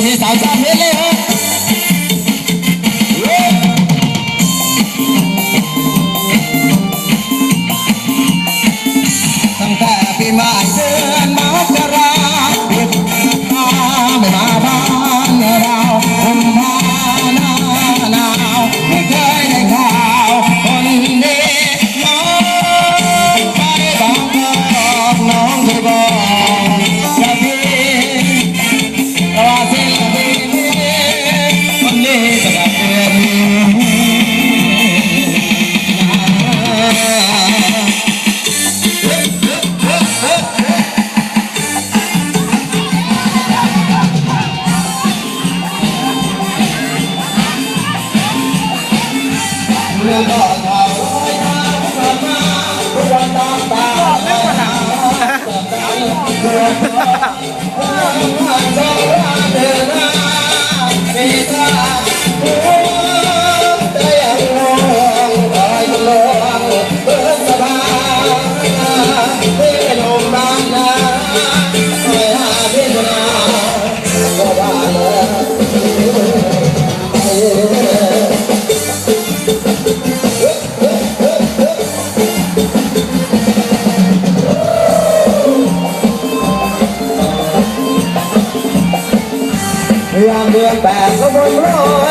รงนี้สาวชาเห็นเลยฮะตั้งแต่ปีใหม่เดือนมกราปิดมไม่มาบ้านเราคุมพาหน้าหนาวไม่เคยได้ข่าวคนดีน้องไปบางกอกน้องเคยบอก เยามเมือนแปดก็บลร้อย